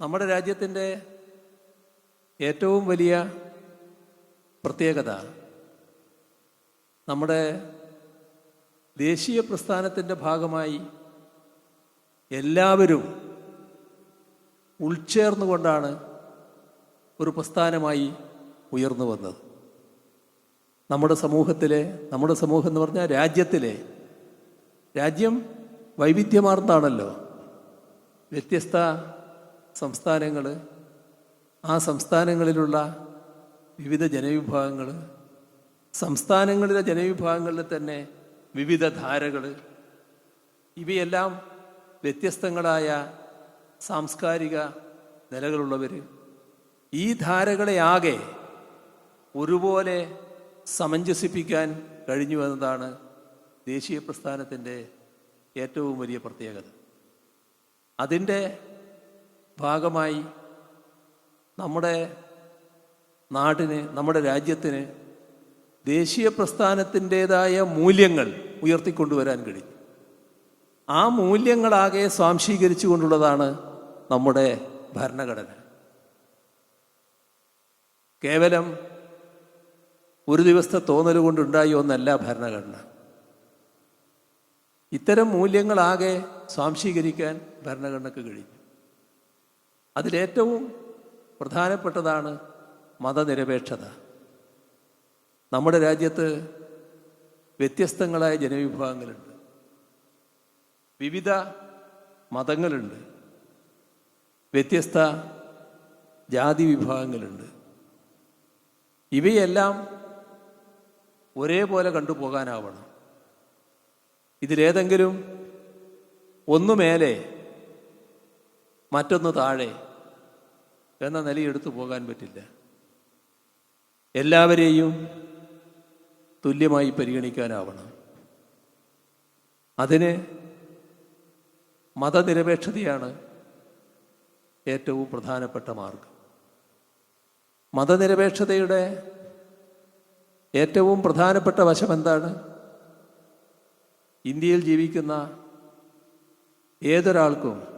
നമ്മുടെ രാജ്യത്തിന്റെ ഏറ്റവും വലിയ പ്രത്യേകത നമ്മുടെ ദേശീയ പ്രസ്ഥാനത്തിന്റെ ഭാഗമായി എല്ലാവരും ഉൾച്ചേർന്നുകൊണ്ടാണ് ഒരു പ്രസ്ഥാനമായി ഉയർന്നു വന്നത്. നമ്മുടെ സമൂഹത്തിലെ നമ്മുടെ സമൂഹം എന്ന് പറഞ്ഞാൽ രാജ്യത്തിലെ രാജ്യം വൈവിധ്യമാർന്നാണല്ലോ വ്യത്യസ്ത സംസ്ഥാനങ്ങൾ ആ സംസ്ഥാനങ്ങളിലുള്ള വിവിധ ജനവിഭാഗങ്ങൾ സംസ്ഥാനങ്ങളിലെ ജനവിഭാഗങ്ങളിൽ തന്നെ വിവിധ ധാരകൾ ഇവയെല്ലാം വ്യത്യസ്തങ്ങളായ സാംസ്കാരിക നിലകളുള്ളവർ ഈ ധാരകളെ ആകെ ഒരുപോലെ സമഞ്ജസിപ്പിക്കാൻ കഴിഞ്ഞു എന്നതാണ് ദേശീയ പ്രസ്ഥാനത്തിന്റെ ഏറ്റവും വലിയ പ്രത്യേകത. അതിന്റെ ഭാഗമായി നമ്മുടെ നാടിന് നമ്മുടെ രാജ്യത്തിന് ദേശീയ പ്രസ്ഥാനത്തിന്റെതായ മൂല്യങ്ങൾ ഉയർത്തിക്കൊണ്ടുവരാൻ കഴിഞ്ഞു ആ മൂല്യങ്ങളാകെ സ്വാംശീകരിച്ചുകൊണ്ടുള്ളതാണ് നമ്മുടെ ഭരണഘടന. കേവലം ഒരു ദിവസത്തെ തോന്നൽ കൊണ്ടുണ്ടായി ഒന്നല്ല ഭരണഘടന. ഇത്തരം മൂല്യങ്ങളാകെ സ്വാംശീകരിക്കാൻ ഭരണഘടനക്ക് കഴിഞ്ഞു അതിലേറ്റവും പ്രധാനപ്പെട്ടതാണ് മതനിരപേക്ഷത. നമ്മുടെ രാജ്യത്ത് വ്യത്യസ്തങ്ങളായ ജനവിഭാഗങ്ങളുണ്ട്. വിവിധ മതങ്ങളുണ്ട്. വ്യത്യസ്ത ജാതി വിഭാഗങ്ങളുണ്ട്. ഇവയെല്ലാം ഒരേപോലെ കണ്ടുപോകാനാവണം. ഇതിലേതെങ്കിലും ഒന്നു മേലെ മറ്റൊന്ന് താഴെ എന്ന നിലയെടുത്തു പോകാൻ പറ്റില്ല. എല്ലാവരെയും തുല്യമായി പരിഗണിക്കാനാവണം. അതിന് മതനിരപേക്ഷതയാണ് ഏറ്റവും പ്രധാനപ്പെട്ട മാർഗം. മതനിരപേക്ഷതയുടെ ഏറ്റവും പ്രധാനപ്പെട്ട വശം എന്താണ്? ഇന്ത്യയിൽ ജീവിക്കുന്ന ഏതൊരാൾക്കും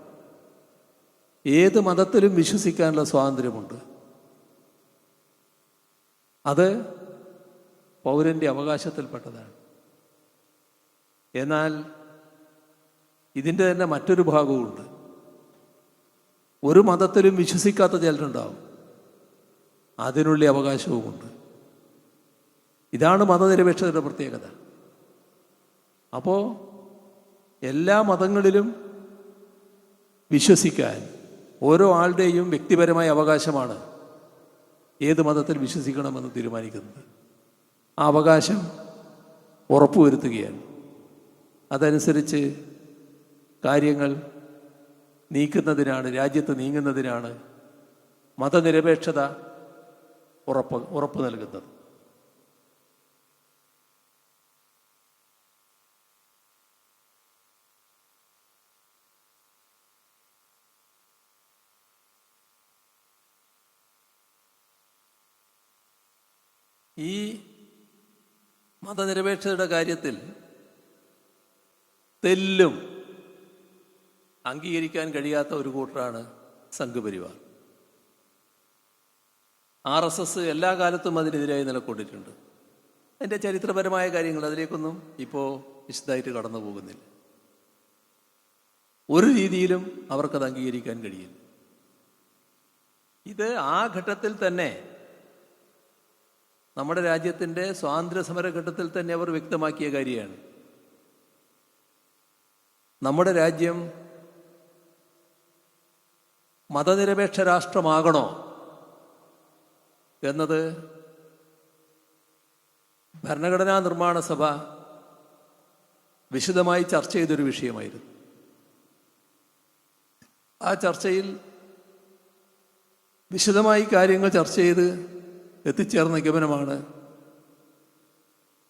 ഏത് മതത്തിലും വിശ്വസിക്കാനുള്ള സ്വാതന്ത്ര്യമുണ്ട്. അത് പൗരന്റെ അവകാശത്തിൽപ്പെട്ടതാണ്. എന്നാൽ ഇതിന്റെ തന്നെ മറ്റൊരു ഭാഗവുമുണ്ട്. ഒരു മതത്തിലും വിശ്വസിക്കാത്ത ചിലരുണ്ടാവും. അതിനുള്ള അവകാശവുമുണ്ട്. ഇതാണ് മതനിരപേക്ഷതയുടെ പ്രത്യേകത. അപ്പോൾ എല്ലാ മതങ്ങളിലും വിശ്വസിക്കാൻ ഓരോ ആളുടെയും വ്യക്തിപരമായ അവകാശമാണ് ഏത് മതത്തിൽ വിശ്വസിക്കണമെന്ന് തീരുമാനിക്കുന്നത്. ആ അവകാശം ഉറപ്പുവരുത്തുകയാണ്. അതനുസരിച്ച് കാര്യങ്ങൾ നീക്കുന്നതിനാണ് രാജ്യത്ത് നീങ്ങുന്നതിനാണ് മതനിരപേക്ഷത ഉറപ്പ് ഉറപ്പ് നൽകുന്നത്. ഈ മതനിരപേക്ഷതയുടെ കാര്യത്തിൽ തെല്ലും അംഗീകരിക്കാൻ കഴിയാത്ത ഒരു കൂട്ടരാണ് സംഘപരിവാർ. ആർ എസ് എസ് എല്ലാ കാലത്തും അതിനെതിരായി നിലക്കൊണ്ടിട്ടുണ്ട് അതിന്റെ ചരിത്രപരമായ കാര്യങ്ങൾ അതിലേക്കൊന്നും ഇപ്പോൾ വിശദമായിട്ട് കടന്നു പോകുന്നില്ല. ഒരു രീതിയിലും അവർക്കത് അംഗീകരിക്കാൻ കഴിയില്ല. ഇത് ആ ഘട്ടത്തിൽ തന്നെ നമ്മുടെ രാജ്യത്തിന്റെ സ്വാതന്ത്ര്യ സമര ഘട്ടത്തിൽ തന്നെ അവർ വ്യക്തമാക്കിയ കാര്യമാണ്. നമ്മുടെ രാജ്യം മതനിരപേക്ഷ രാഷ്ട്രമാകണോ എന്നത് ഭരണഘടനാ നിർമ്മാണ സഭ വിശദമായി ചർച്ച ചെയ്തൊരു വിഷയമായിരുന്നു. ആ ചർച്ചയിൽ വിശദമായി കാര്യങ്ങൾ ചർച്ച ചെയ്ത് എത്തിച്ചേർന്ന നിഗമനമാണ്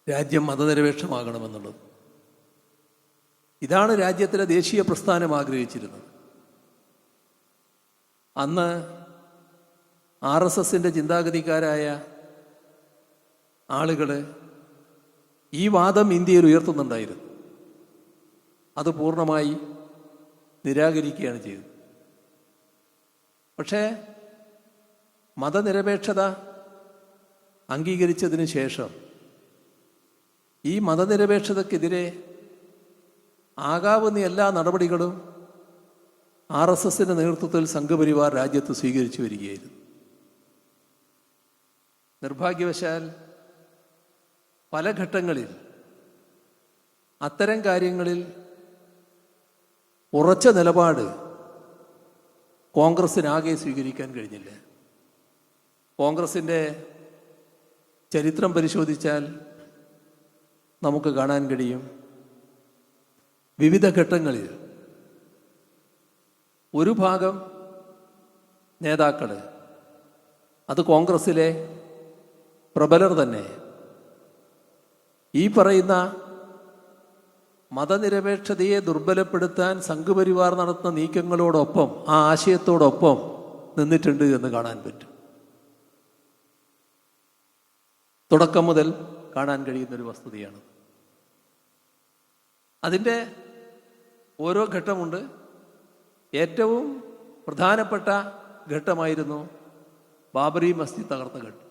രാജ്യം മതനിരപേക്ഷമാകണമെന്നുള്ളത്. ഇതാണ് രാജ്യത്തിലെ ദേശീയ പ്രസ്ഥാനം ആഗ്രഹിച്ചിരുന്നത്. അന്ന് ആർ എസ് എസിന്റെ ചിന്താഗതിക്കാരായ ആളുകൾ ഈ വാദം ഇന്ത്യയിൽ ഉയർത്തുന്നുണ്ടായിരുന്നു. അത് പൂർണമായി നിരാകരിക്കുകയാണ് ചെയ്തത്. പക്ഷേ മതനിരപേക്ഷത അംഗീകരിച്ചതിന് ശേഷം ഈ മതനിരപേക്ഷതക്കെതിരെ ആകാവുന്ന എല്ലാ നടപടികളും ആർ എസ് എസിന്റെ നേതൃത്വത്തിൽ സംഘപരിവാർ രാജ്യത്ത് സ്വീകരിച്ചു വരികയായിരുന്നു. നിർഭാഗ്യവശാൽ പല ഘട്ടങ്ങളിൽ അത്തരം കാര്യങ്ങളിൽ ഉറച്ച നിലപാട് കോൺഗ്രസിനാകെ സ്വീകരിക്കാൻ കഴിഞ്ഞില്ല. കോൺഗ്രസിന്റെ ചരിത്രം പരിശോധിച്ചാൽ നമുക്ക് കാണാൻ കഴിയും. വിവിധ ഘട്ടങ്ങളിൽ ഒരു ഭാഗം നേതാക്കൾ അത് കോൺഗ്രസ്സിലെ പ്രബലർ തന്നെ. ഈ പറയുന്ന മതനിരപേക്ഷതയെ ദുർബലപ്പെടുത്താൻ സംഘപരിവാർ നടത്തുന്ന നീക്കങ്ങളോടൊപ്പം ആ ആശയത്തോടൊപ്പം നിന്നിട്ടുണ്ട് എന്ന് കാണാൻ പറ്റും. തുടക്കം മുതൽ കാണാൻ കഴിയുന്ന ഒരു വസ്തുതയാണ്. അതിന്റെ ഓരോ ഘട്ടമുണ്ട്. ഏറ്റവും പ്രധാനപ്പെട്ട ഘട്ടമായിരുന്നു ബാബറി മസ്ജിദ് തകർത്ത ഘട്ടം.